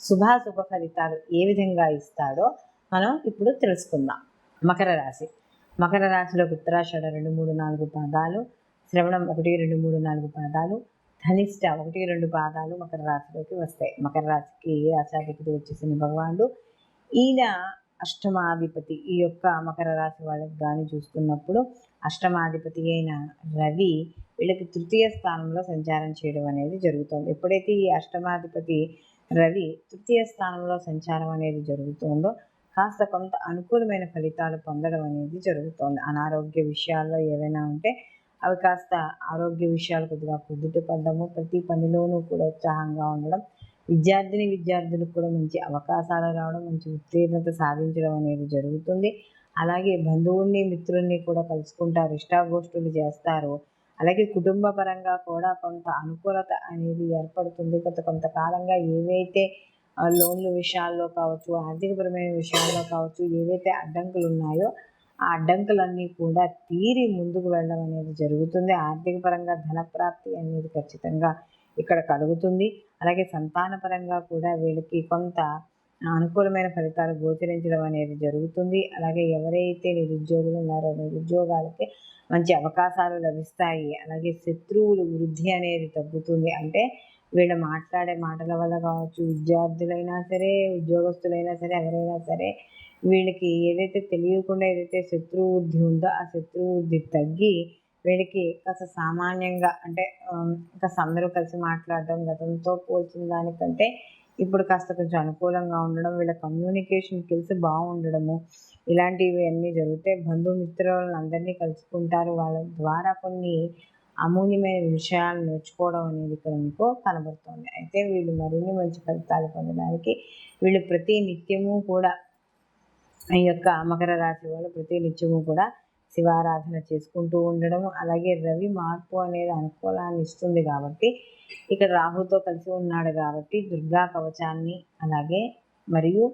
శుభాశుభ ఫలితాలు ఏ విధంగా ఇస్తాడో మనం ఇప్పుడు తెలుసుకుందాం. మకర రాశి. మకర రాశిలో ఉత్తరాషాఢ రెండు మూడు నాలుగు పాదాలు శ్రవణం ఒకటి రెండు మూడు నాలుగు పాదాలు ధనిష్ట ఒకటి రెండు పాదాలు మకర రాశిలోకి వస్తాయి. మకర రాశికి రాశాధిపతి వచ్చేసిన భగవానుడు? ఈయన అష్టమాధిపతి. ఈ యొక్క మకర రాశి వాళ్ళకి కానీ చూసుకున్నప్పుడు అష్టమాధిపతి అయిన రవి వీళ్ళకి తృతీయ స్థానంలో సంచారం చేయడం అనేది జరుగుతుంది. ఎప్పుడైతే ఈ అష్టమాధిపతి రవి తృతీయ స్థానంలో సంచారం అనేది జరుగుతుందో కాస్త కొంత అనుకూలమైన ఫలితాలు పొందడం అనేది జరుగుతోంది. అనారోగ్య విషయాల్లో ఏవైనా ఉంటే అవి కాస్త ఆరోగ్య విషయాలు కొద్దిగా కుదుట పడ్డము ప్రతి పనిలోనూ కూడా ఉత్సాహంగా ఉండడం విద్యార్థిని విద్యార్థులకు కూడా మంచి అవకాశాలు రావడం మంచి ఉత్తీర్ణత సాధించడం అనేది జరుగుతుంది. అలాగే బంధువుల్ని మిత్రుల్ని కూడా కలుసుకుంటారు ఇష్టాగోష్ఠులు చేస్తారు. అలాగే కుటుంబ పరంగా కూడా కొంత అనుకూలత అనేది ఏర్పడుతుంది. కొంత కొంతకాలంగా ఏవైతే లోన్లు లోన్ల విషయాల్లో కావచ్చు ఆర్థికపరమైన విషయాల్లో కావచ్చు ఏవైతే అడ్డంకులు ఉన్నాయో ఆ అడ్డంకులన్నీ కూడా తీరి ముందుకు వెళ్ళడం అనేది జరుగుతుంది. ఆర్థికపరంగా ధనప్రాప్తి అనేది ఖచ్చితంగా ఇక్కడ కలుగుతుంది. అలాగే సంతాన పరంగా కూడా వీళ్ళకి కొంత అనుకూలమైన ఫలితాలు గోచరించడం అనేది జరుగుతుంది. అలాగే ఎవరైతే నిరుద్యోగులు ఉన్నారో నిరుద్యోగాలకి మంచి అవకాశాలు లభిస్తాయి. అలాగే శత్రువులు వృద్ధి అనేది తగ్గుతుంది. అంటే వీళ్ళు మాట్లాడే మాటల వల్ల కావచ్చు విద్యార్థులైనా సరే ఉద్యోగస్తులైనా సరే ఎవరైనా సరే వీళ్ళకి ఏదైతే తెలియకుండా ఏదైతే శత్రువు వృద్ధి ఉందో ఆ శత్రువృద్ధి తగ్గి వీళ్ళకి కాస్త సామాన్యంగా అంటే ఆమ్, కాస్త అందరూ కలిసి మాట్లాడడం గతంతో పోల్చిన దానికంటే ఇప్పుడు కాస్త కొంచెం అనుకూలంగా ఉండడం వీళ్ళ కమ్యూనికేషన్ స్కిల్స్ బాగుండడము ఇలాంటివి అన్నీ జరుగుతాయి బంధుమిత్రులను అందరినీ కలుసుకుంటారు. వాళ్ళ ద్వారా కొన్ని అమూల్యమైన విషయాలు నేర్చుకోవడం అనేది ఇక్కడ మీకు కనబడుతుంది. అయితే వీళ్ళు మరిన్ని మంచి ఫలితాలు పొందడానికి వీళ్ళు ప్రతి నిత్యము కూడా ఈ యొక్క మకర రాశి వాళ్ళు ప్రతి నిత్యము కూడా శివారాధన చేసుకుంటూ ఉండడం అలాగే రవి మార్పు అనేది అనుకూలాన్ని ఇస్తుంది కాబట్టి ఇక్కడ రాహుతో కలిసి ఉన్నాడు కాబట్టి దుర్గా కవచాన్ని అలాగే మరియు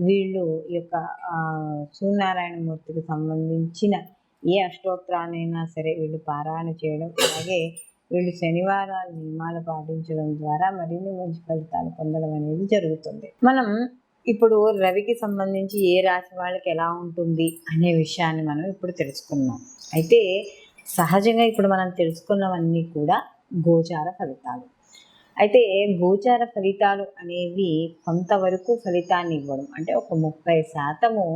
వీళ్ళు ఈ యొక్క సూర్యనారాయణ మూర్తికి సంబంధించిన ఏ అష్టోత్తరానైనా సరే వీళ్ళు పారాయణ చేయడం అలాగే వీళ్ళు శనివారాలు నియమాలు పాటించడం ద్వారా మరిన్ని మంచి ఫలితాలు పొందడం అనేది జరుగుతుంది. మనం ఇప్పుడు రవికి సంబంధించి ఏ రాశి వాళ్ళకి ఎలా ఉంటుంది అనే విషయాన్ని మనం ఇప్పుడు తెలుసుకున్నాం అయితే సహజంగా ఇప్పుడు మనం తెలుసుకున్నవన్నీ కూడా గోచార ఫలితాలు. అయితే గోచార ఫలితాలు అనేవి కొంతవరకు ఫలితాన్ని ఇవ్వడం. అంటే ఒక ముప్పై శాతము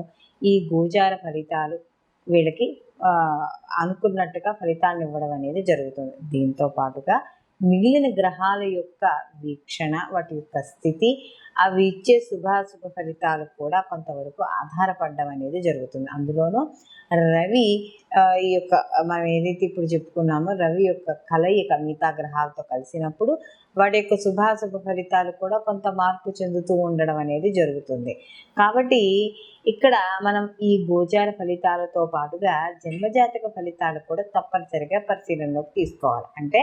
ఈ గోచార ఫలితాలు వీళ్ళకి అనుకున్నట్టుగా ఫలితాన్ని ఇవ్వడం అనేది జరుగుతుంది. దీంతో పాటుగా మిగిలిన గ్రహాల యొక్క వీక్షణ వాటి యొక్క స్థితి అవి ఇచ్చే శుభాశుభ ఫలితాలు కూడా కొంతవరకు ఆధారపడడం అనేది జరుగుతుంది. అందులోనూ రవి ఈ యొక్క మనం ఏదైతే ఇప్పుడు చెప్పుకున్నామో రవి యొక్క కలయిక మిగతా గ్రహాలతో కలిసినప్పుడు వాటి యొక్క శుభాశుభ ఫలితాలు కూడా కొంత మార్పు చెందుతూ ఉండడం అనేది జరుగుతుంది. కాబట్టి ఇక్కడ మనం ఈ గోచార ఫలితాలతో పాటుగా జన్మజాతక ఫలితాలు కూడా తప్పనిసరిగా పరిశీలనలోకి తీసుకోవాలి. అంటే